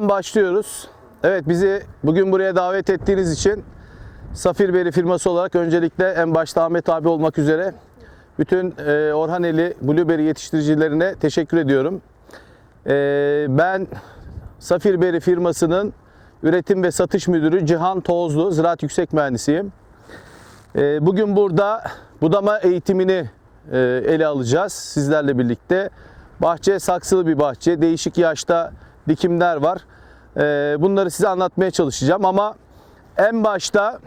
Başlıyoruz. Evet bizi bugün buraya davet ettiğiniz için Safir Beri firması olarak öncelikle en başta Ahmet abi olmak üzere bütün e, Orhaneli Blueberry yetiştiricilerine teşekkür ediyorum. E, ben Safir Beri firmasının üretim ve satış müdürü Cihan Tozlu, ziraat yüksek mühendisiyim. E, bugün burada budama eğitimini ele alacağız sizlerle birlikte. Bahçe saksılı bir bahçe, değişik yaşta dikimler var. E, bunları size anlatmaya çalışacağım ama en başta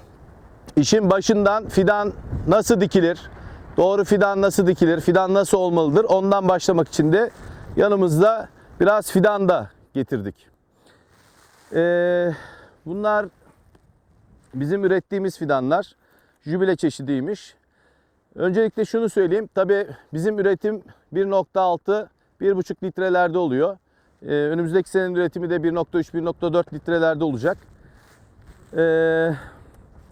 işin başından fidan nasıl dikilir, doğru fidan nasıl dikilir, fidan nasıl olmalıdır ondan başlamak için de yanımızda biraz fidan da getirdik. E, bunlar bizim ürettiğimiz fidanlar jübile çeşidiymiş. Öncelikle şunu söyleyeyim. Tabii bizim üretim 1.6 1.5 litrelerde oluyor. Ee, önümüzdeki senenin üretimi de 1.3 1.4 litrelerde olacak. Ee,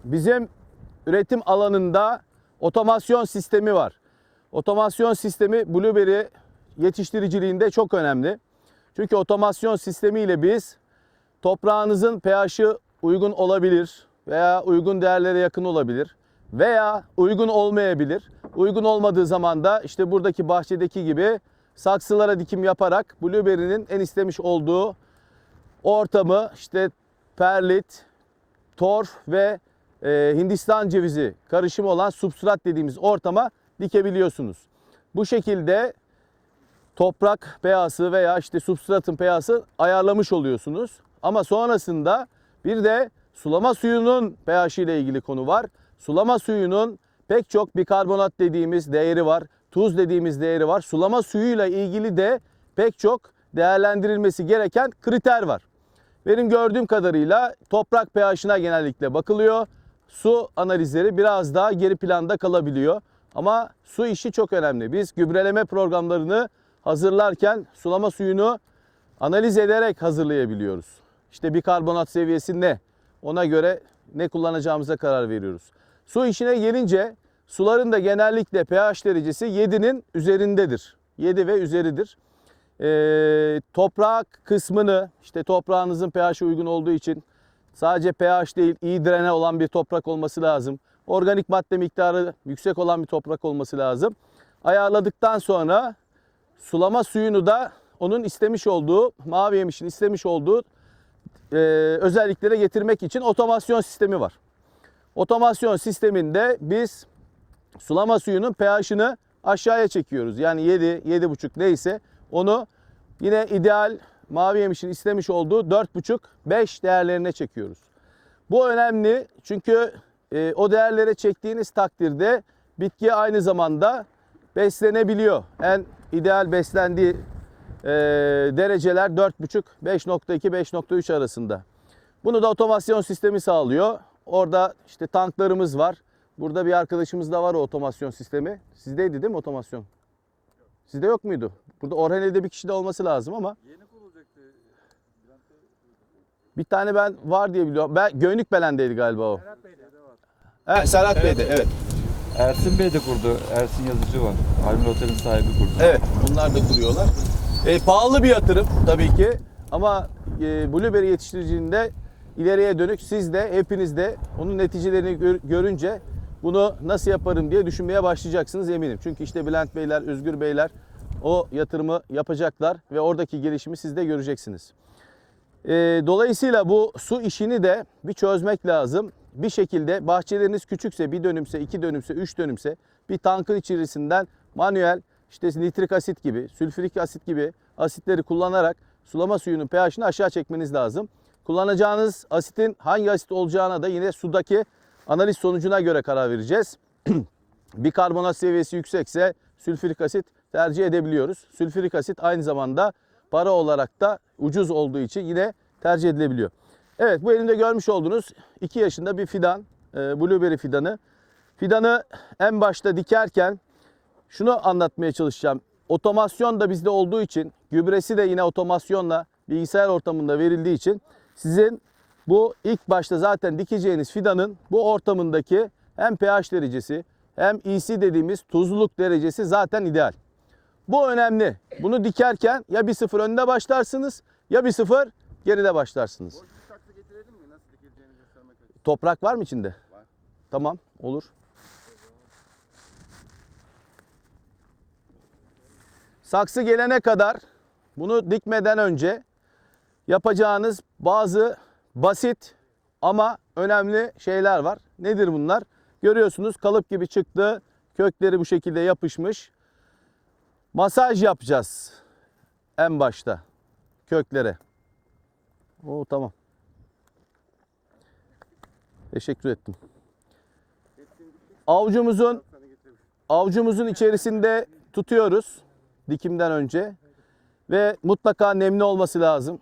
bizim üretim alanında otomasyon sistemi var. Otomasyon sistemi blueberry yetiştiriciliğinde çok önemli. Çünkü otomasyon sistemiyle biz toprağınızın pH'i uygun olabilir veya uygun değerlere yakın olabilir veya uygun olmayabilir. Uygun olmadığı zaman da işte buradaki bahçedeki gibi saksılara dikim yaparak blueberry'nin en istemiş olduğu ortamı işte perlit, torf ve e, Hindistan cevizi karışımı olan substrat dediğimiz ortama dikebiliyorsunuz. Bu şekilde toprak pH'sı veya işte substratın pH'sı ayarlamış oluyorsunuz. Ama sonrasında bir de sulama suyunun pH ile ilgili konu var. Sulama suyunun pek çok bikarbonat dediğimiz değeri var. Tuz dediğimiz değeri var. Sulama suyuyla ilgili de pek çok değerlendirilmesi gereken kriter var. Benim gördüğüm kadarıyla toprak pH'ına genellikle bakılıyor. Su analizleri biraz daha geri planda kalabiliyor. Ama su işi çok önemli. Biz gübreleme programlarını hazırlarken sulama suyunu analiz ederek hazırlayabiliyoruz. İşte bikarbonat seviyesi ne? Ona göre ne kullanacağımıza karar veriyoruz. Su işine gelince suların da genellikle pH derecesi 7'nin üzerindedir. 7 ve üzeridir. Ee, toprak kısmını işte toprağınızın pH'i uygun olduğu için sadece pH değil iyi direne olan bir toprak olması lazım. Organik madde miktarı yüksek olan bir toprak olması lazım. Ayarladıktan sonra sulama suyunu da onun istemiş olduğu, mavi yemişin istemiş olduğu e, özelliklere getirmek için otomasyon sistemi var. Otomasyon sisteminde biz sulama suyunun pH'ını aşağıya çekiyoruz. Yani 7, 7,5 neyse onu yine ideal mavi yemişin istemiş olduğu 4,5, 5 değerlerine çekiyoruz. Bu önemli çünkü e, o değerlere çektiğiniz takdirde bitki aynı zamanda beslenebiliyor. En ideal beslendiği e, dereceler 4,5, 5.2, 5.3 arasında. Bunu da otomasyon sistemi sağlıyor. Orada işte tanklarımız var. Burada bir arkadaşımız da var o otomasyon sistemi. Sizdeydi değil mi otomasyon? Sizde yok muydu? Burada Orhaneli'de bir kişi de olması lazım ama. Yeni kurulacaktı. Bir tane ben var diye biliyorum. Ben Göynük Belen'deydi galiba o. Serhat Bey'de de var. He, Serhat Bey'de evet. Ersin Bey de kurdu. Ersin yazıcı var. Halil Otel'in sahibi kurdu. Evet, bunlar da kuruyorlar. E, pahalı bir yatırım tabii ki ama e, blueberry yetiştiriciliğinde ileriye dönük siz de hepiniz de onun neticelerini gör- görünce bunu nasıl yaparım diye düşünmeye başlayacaksınız eminim. Çünkü işte Bülent Beyler, Özgür Beyler o yatırımı yapacaklar ve oradaki gelişimi siz de göreceksiniz. E, dolayısıyla bu su işini de bir çözmek lazım. Bir şekilde bahçeleriniz küçükse, bir dönümse, iki dönümse, üç dönümse bir tankın içerisinden manuel işte nitrik asit gibi, sülfürik asit gibi asitleri kullanarak sulama suyunun pH'ini aşağı çekmeniz lazım. Kullanacağınız asitin hangi asit olacağına da yine sudaki analiz sonucuna göre karar vereceğiz. Bikarbonat seviyesi yüksekse sülfürik asit tercih edebiliyoruz. Sülfürik asit aynı zamanda para olarak da ucuz olduğu için yine tercih edilebiliyor. Evet bu elimde görmüş olduğunuz 2 yaşında bir fidan, e, blueberry fidanı. Fidanı en başta dikerken şunu anlatmaya çalışacağım. Otomasyon da bizde olduğu için, gübresi de yine otomasyonla bilgisayar ortamında verildiği için sizin bu ilk başta zaten dikeceğiniz fidanın bu ortamındaki hem pH derecesi hem EC dediğimiz tuzluluk derecesi zaten ideal. Bu önemli. Bunu dikerken ya bir sıfır önde başlarsınız ya bir sıfır Geride başlarsınız. Boş bir saksı getirelim mi? Nasıl dikileceğini göstermek için. Toprak var mı içinde? Var. Tamam, olur. Saksı gelene kadar bunu dikmeden önce yapacağınız bazı basit ama önemli şeyler var. Nedir bunlar? Görüyorsunuz kalıp gibi çıktı. Kökleri bu şekilde yapışmış. Masaj yapacağız en başta köklere. O tamam. Teşekkür ettim. Getirelim. avucumuzun içerisinde tutuyoruz dikimden önce ve mutlaka nemli olması lazım.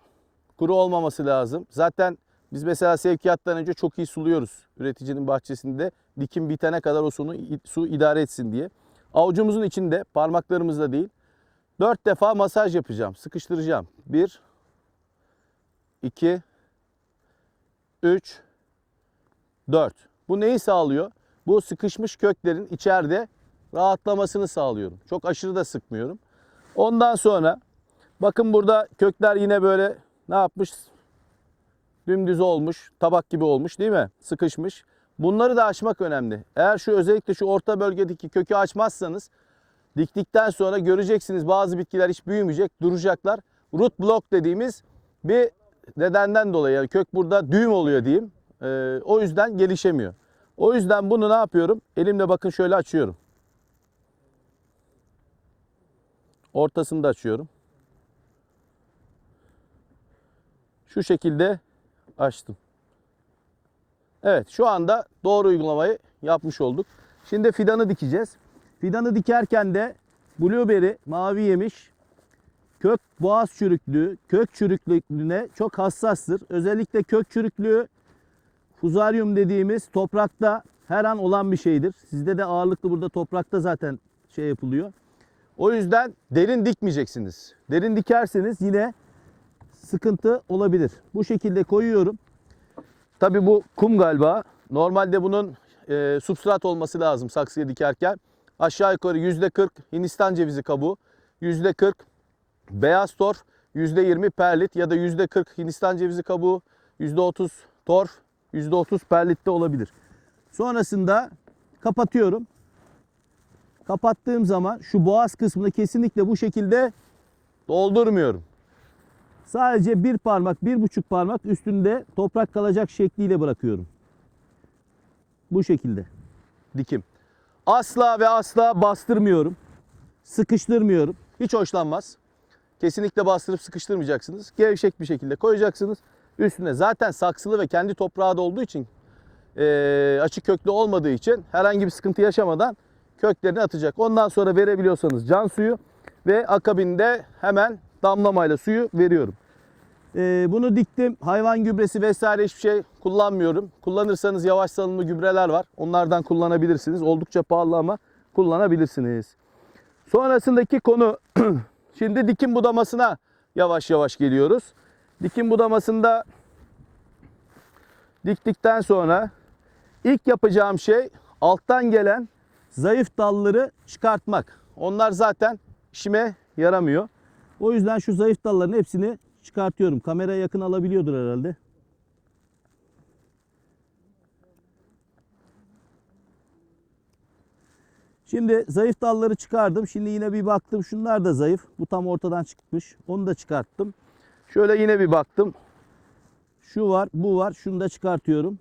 Kuru olmaması lazım. Zaten biz mesela sevkiyattan önce çok iyi suluyoruz üreticinin bahçesinde. Dikim bitene kadar o sunu, su idare etsin diye. Avucumuzun içinde parmaklarımızda değil. Dört defa masaj yapacağım. Sıkıştıracağım. Bir, iki, üç, 4. Bu neyi sağlıyor? Bu sıkışmış köklerin içeride rahatlamasını sağlıyorum. Çok aşırı da sıkmıyorum. Ondan sonra bakın burada kökler yine böyle ne yapmış? Dümdüz olmuş, tabak gibi olmuş değil mi? Sıkışmış. Bunları da açmak önemli. Eğer şu özellikle şu orta bölgedeki kökü açmazsanız diktikten sonra göreceksiniz bazı bitkiler hiç büyümeyecek, duracaklar. Root block dediğimiz bir nedenden dolayı yani kök burada düğüm oluyor diyeyim. Ee, o yüzden gelişemiyor. O yüzden bunu ne yapıyorum? Elimle bakın şöyle açıyorum. Ortasını da açıyorum. Şu şekilde açtım. Evet şu anda doğru uygulamayı yapmış olduk. Şimdi fidanı dikeceğiz. Fidanı dikerken de blueberry mavi yemiş kök boğaz çürüklüğü, kök çürüklüğüne çok hassastır. Özellikle kök çürüklüğü fuzaryum dediğimiz toprakta her an olan bir şeydir. Sizde de ağırlıklı burada toprakta zaten şey yapılıyor. O yüzden derin dikmeyeceksiniz. Derin dikerseniz yine sıkıntı olabilir. Bu şekilde koyuyorum. Tabi bu kum galiba. Normalde bunun e, substrat olması lazım saksıya dikerken. Aşağı yukarı %40 Hindistan cevizi kabuğu, %40 beyaz torf, %20 perlit ya da %40 Hindistan cevizi kabuğu, %30 torf, %30 perlit de olabilir. Sonrasında kapatıyorum. Kapattığım zaman şu boğaz kısmını kesinlikle bu şekilde doldurmuyorum. Sadece bir parmak, bir buçuk parmak üstünde toprak kalacak şekliyle bırakıyorum. Bu şekilde. Dikim. Asla ve asla bastırmıyorum. Sıkıştırmıyorum. Hiç hoşlanmaz. Kesinlikle bastırıp sıkıştırmayacaksınız. Gevşek bir şekilde koyacaksınız. Üstüne zaten saksılı ve kendi toprağı da olduğu için eee, açık köklü olmadığı için herhangi bir sıkıntı yaşamadan köklerini atacak. Ondan sonra verebiliyorsanız can suyu ve akabinde hemen damlamayla suyu veriyorum. Eee, bunu diktim. Hayvan gübresi vesaire hiçbir şey kullanmıyorum. Kullanırsanız yavaş salınımlı gübreler var. Onlardan kullanabilirsiniz. Oldukça pahalı ama kullanabilirsiniz. Sonrasındaki konu şimdi dikim budamasına yavaş yavaş geliyoruz. Dikim budamasında diktikten sonra ilk yapacağım şey alttan gelen zayıf dalları çıkartmak. Onlar zaten işime yaramıyor. O yüzden şu zayıf dalların hepsini çıkartıyorum. Kameraya yakın alabiliyordur herhalde. Şimdi zayıf dalları çıkardım. Şimdi yine bir baktım. Şunlar da zayıf. Bu tam ortadan çıkmış. Onu da çıkarttım. Şöyle yine bir baktım. Şu var, bu var. Şunu da çıkartıyorum.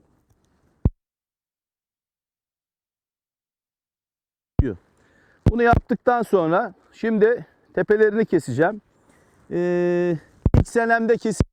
Bunu yaptıktan sonra şimdi tepelerini keseceğim. Ee, senemde kesin